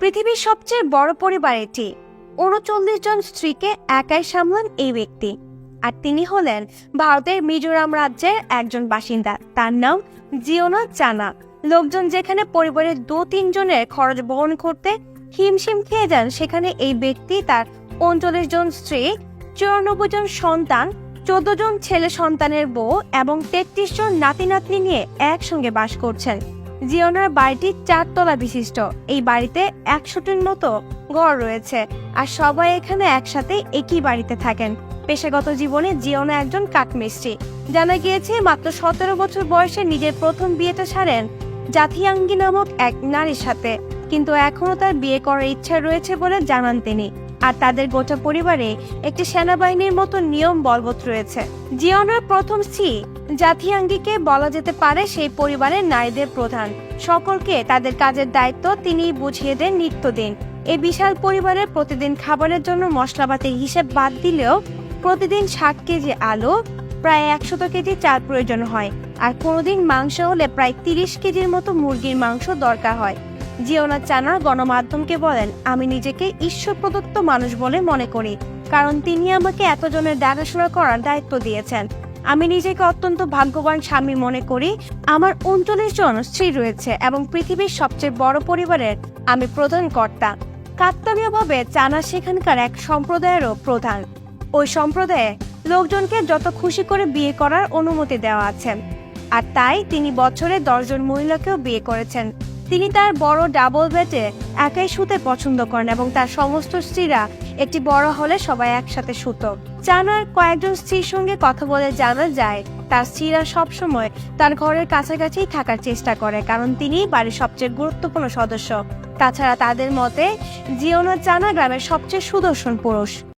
পৃথিবীর সবচেয়ে বড় পরিবার এটি। উনচল্লিশ জন স্ত্রীকে একাই সামলান এই ব্যক্তি। আর তিনি হলেন ভারতের মিজোরাম রাজ্যের একজন বাসিন্দা। তার নাম জিওনা চানা। লোকজন যেখানে পরিবারের দু তিনজনের খরচ বহন করতে হিমশিম খেয়ে যান, সেখানে এই ব্যক্তি তার উনচল্লিশ জন স্ত্রী, চুরানব্বই জন সন্তান, চোদ্দ জন ছেলে সন্তানের বউ এবং তেত্রিশ জন নাতি নাতনি নিয়ে একসঙ্গে বাস করছেন। জিওনার বাড়িটি চারতলা বিশিষ্ট। এই বাড়িতে একশোটির মতো ঘর রয়েছে আর সবাই এখানে একসাথে একই বাড়িতে থাকেন। পেশাগত জীবনে জিওনা একজন কাঠমিস্ত্রি। জানা গিয়েছে, মাত্র সতেরো বছর বয়সে নিজের প্রথম বিয়েটা সারেন জাথিয়াঙ্গি নামক এক নারীর সাথে। কিন্তু এখনও তার বিয়ে করার ইচ্ছা রয়েছে বলে জানান তিনি। আর তাদের গোটা পরিবারে একটি সেনাবাহিনীর মতো নিয়ম বলবৎ রয়েছে। জিওনার প্রথম স্ত্রী জাথিয়াঙ্গিকে বলা যেতে পারে সেই পরিবারের নারীদের প্রধান। সকলকে তাদের কাজের দায়িত্ব তিনি বুঝিয়ে দেন নিত্যদিন। এই বিশাল পরিবারের প্রতিদিন খাবারের জন্য মশলাপাতির হিসেব বাদ দিলেও প্রতিদিন ষাট কেজি আলু, প্রায় একশত কেজি চাল প্রয়োজন হয়। আর কোনোদিন মাংস হলে প্রায় তিরিশ কেজির মতো মুরগির মাংস দরকার হয়। জিওনা চানা গণমাধ্যমকে বলেন, আমি নিজেকে ঈশ্বর প্রদত্ত মানুষ বলে মনে করি। কারণ তিনি আমাকে এতজনের দেখাশোনা করার দায়িত্ব দিয়েছেন। আমি নিজেকে অত্যন্ত ভাগ্যবান স্বামী মনে করি। আমার উনচল্লিশ জন স্ত্রী রয়েছে এবং পৃথিবীর সবচেয়ে বড় পরিবারের আমি প্রধান কর্তা। কাকতালীয়ভাবে চানা সেখানকার এক সম্প্রদায়েরও প্রধান। ওই সম্প্রদায়ে লোকজনকে যত খুশি করে বিয়ে করার অনুমতি দেওয়া আছে। আর তাই তিনি বছরে দশজন মহিলাকেও বিয়ে করেছেন। তিনি তার বড় ডাবল বেডে একাই শুতে পছন্দ করেন এবং তার সমস্ত স্ত্রীরা একটি বড় হলে সবাই একসাথে শুতো। চানার কয়েকজন স্ত্রীর সঙ্গে কথা বলে জানা যায়, তার স্ত্রীরা সবসময় তার ঘরের কাছাকাছি থাকার চেষ্টা করে কারণ তিনি বাড়ির সবচেয়ে গুরুত্বপূর্ণ সদস্য। তাছাড়া তাদের মতে জিওনা চানা গ্রামের সবচেয়ে সুদর্শন পুরুষ।